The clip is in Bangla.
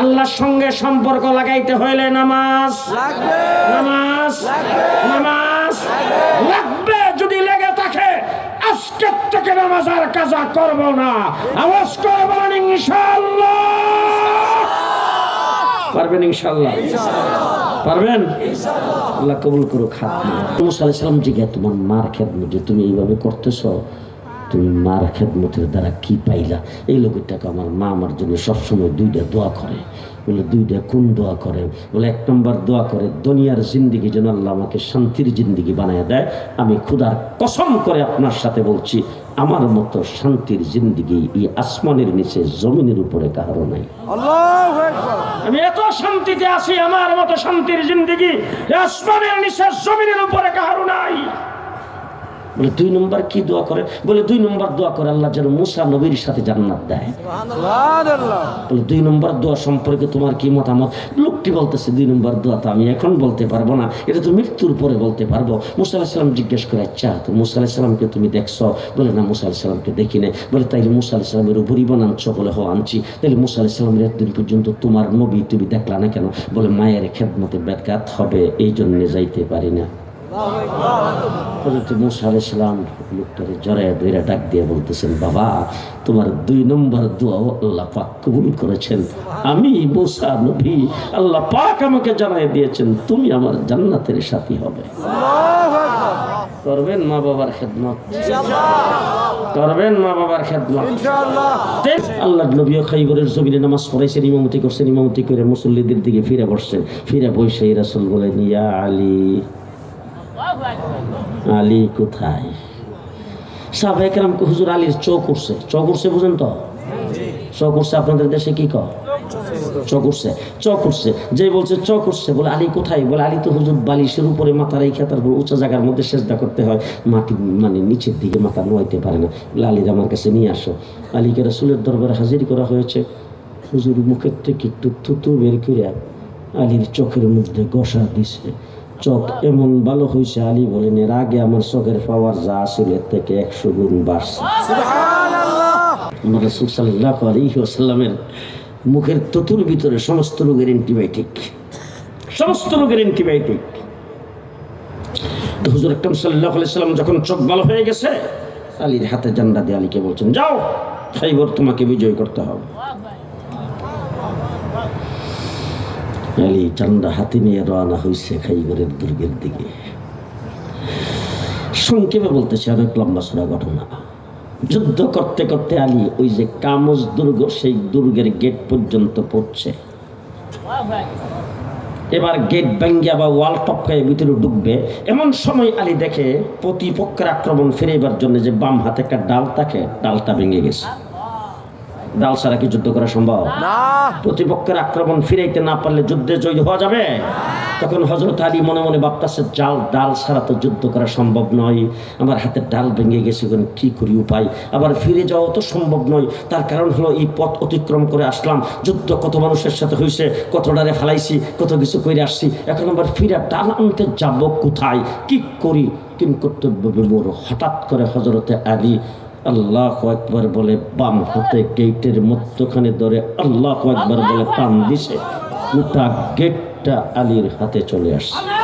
আল্লাহর সঙ্গে সম্পর্ক লাগাইতে হইলে নামাজ। নামাজ। নামাজ। লাগবে। যদি লেগে থাকে আজকের থেকে নামাজ আর কাজা করব না। আওয়াজ করে বলেন ইনশাআল্লাহ। পারবেন ইনশাআল্লাহ? পারবেন? আল্লাহ কবুল করো খাত মুসা আলাইহিস সালাম জিজ্ঞাসা তোমার মার খেদমত যে তুমি এইভাবে করতেছো? তুমি মার খেদমতের দ্বারা কি পাইলা? এই লোকটাকে আমার মা আমার জন্য সবসময় দুইটা দোয়া করে। বলে দুইটা কোন দোয়া করে? বলে এক নম্বর দোয়া করে দুনিয়ার জিন্দিগি যেন আল্লাহ আমাকে শান্তির জিন্দিগি বানায় দেয়। আমি খুদার কসম করে আপনার সাথে বলছি আমার মতো শান্তির জিন্দিগি এই আসমানের নিচে জমিনের উপরে কারও নাই। আমি এত শান্তিতে আছি আমার মতো শান্তির জিন্দিগি আসমানের নিচে জমিনের উপরে কারও নাই। বলে দুই নম্বর কি দোয়া করে? বলে দুই নম্বর দোয়া করে আল্লাহ যেন মুসা নবীর সাথে জান্নাত দেয়। বলে দুই নম্বর দোয়া সম্পর্কে তোমার কি মতামত? লোকটি বলতেছে দুই নম্বর দোয়া তো আমি এখন বলতে পারব না এটা তো মৃত্যুর পরে বলতে পারব। মুসা আলাহিসাল্লাম জিজ্ঞেস করে আচ্ছা তো মুসা আলাহিসাল্লামকে তুমি দেখছ? বলে না মুসা আলাহিসাল্লামকে দেখি না বলে তাইলে মুসা আলাহিসাল্লামের উপরই বানাচ্ছ বলে হ আনছি। তাইলে মুসা আলাহিসাল্লামের একদিন পর্যন্ত তোমার নবী তুমি দেখলা না কেন? বলে মায়ের খেদমতে ব্যাঘাত হবে এই জন্য যাইতে পারি না। হজরত মুসা আলাইসালাম লোকটারে জড়ায় দইরা ডাক দিয়ে বলতেছেন বাবা তোমার দুই নম্বর দোয়াও আল্লাহ পাক কবুল করেছেন। আমি মুসা নবী আল্লাহ পাক আমাকে জানাই দিয়েছেন। তুমি আমার জান্নাতের সাথী হবে। করবেন মা বাবার খেদমত? করবেন মা বাবার খেদমত? আল্লাহ নবী খাইবরের জমিনে নামাজ পড়াইছেন ইমামতি করছেন ইমামতি করে মুসল্লিদের দিকে ফিরে বসছেন। ফিরে বসে রাসুল বলেন ইয়া আলী আলী কোথায়? সাহেবরাম হুজুর আলীর চোখ উঠছে। চোখ উঠছে বুঝেন তো? চোখ উঠছে আপনাদের দেশে কি কয়? চোখ উঠছে। চোখ উঠছে। যে বলছে চোখ উঠছে, বলে আলী কোথায়? বলে আলী তো হুজুর বালিশের উপরে মাথা রেখে তারপর উঁচা জায়গার মধ্যে সেজদা করতে হয়। মাটি মানে নিচের দিকে মাথা নোয়াইতে পারে না। বলে আলীর আমার কাছে নিয়ে আসো। আলীকে রাসুলের দরবারে হাজির করা হয়েছে। হুজুর মুখের থেকে একটু থুতু বের করে আলীর চোখের মধ্যে গসা দিছে। চোখ এমন ভালো হয়েছে আলী বলেন এর আগে আমার চোখের পাওয়ার যা ছিল এর থেকে একশো গুণ বাড়ছে। আমার রসুল সাল্লাহ আলী মুখের ততুর ভিতরে সমস্ত রোগের অ্যান্টিবায়োটিক সমস্ত রোগের অ্যান্টিবায়োটিক। তো হুজুর আকরম সাল্লাহ সাল্লাম যখন চোখ ভালো হয়ে গেছে আলীর হাতে জান্ডা দিয়ে আলীকে বলছেন যাও খাইবর তোমাকে বিজয় করতে হবে। আলী চান্ডা হাতে নিয়ে রওনা হয়েছে খাইবরের দুর্গের দিকে। সংক্ষেপে বলতেছে অনেক লম্বা সরা ঘটনা। যুদ্ধ করতে করতে আলী ওই যে কামজ দুর্গ, সেই দুর্গের গেট পর্যন্ত পড়ছে। এবার গেট ভাঙ্গিয়া বা ওয়াল টপকায় ভিতরে ঢুকবে। এমন সময় আলী দেখে প্রতিপক্ষের আক্রমণ ফিরেবার জন্য যে বাম হাতে একটা ডাল থাকে, ডালটা ভেঙে গেছে। ডাল ছাড়া কি যুদ্ধ করা সম্ভব? প্রতিপক্ষের আক্রমণ ফিরাইতে না পারলে যুদ্ধে জয়ী হওয়া যাবে? তখন হজরত আলী মনে মনে ভাবতেছে জাল ডাল ছাড়া তো যুদ্ধ করা সম্ভব নয়। আমার হাতের ডাল ভেঙে গেছে এখন কি করি উপায়? আবার ফিরে যাওয়া তো সম্ভব নয়। তার কারণ হলো এই পথ অতিক্রম করে আসলাম। যুদ্ধ কত মানুষের সাথে হয়েছে কত ডারে ফেলাইছি কত কিছু করে আসছি। এখন আবার ফিরে ডাল আনতে যাব কোথায়? কি করি? কিন কর্তব্য বিমূর হঠাৎ করে হজরতে আলী আল্লাহ একবার বলে বাম হাতে গেটের মধ্যখানে ধরে আল্লাহ একবার বলে টান দিছে। গোটা গেটটা আলীর হাতে চলে আসছে।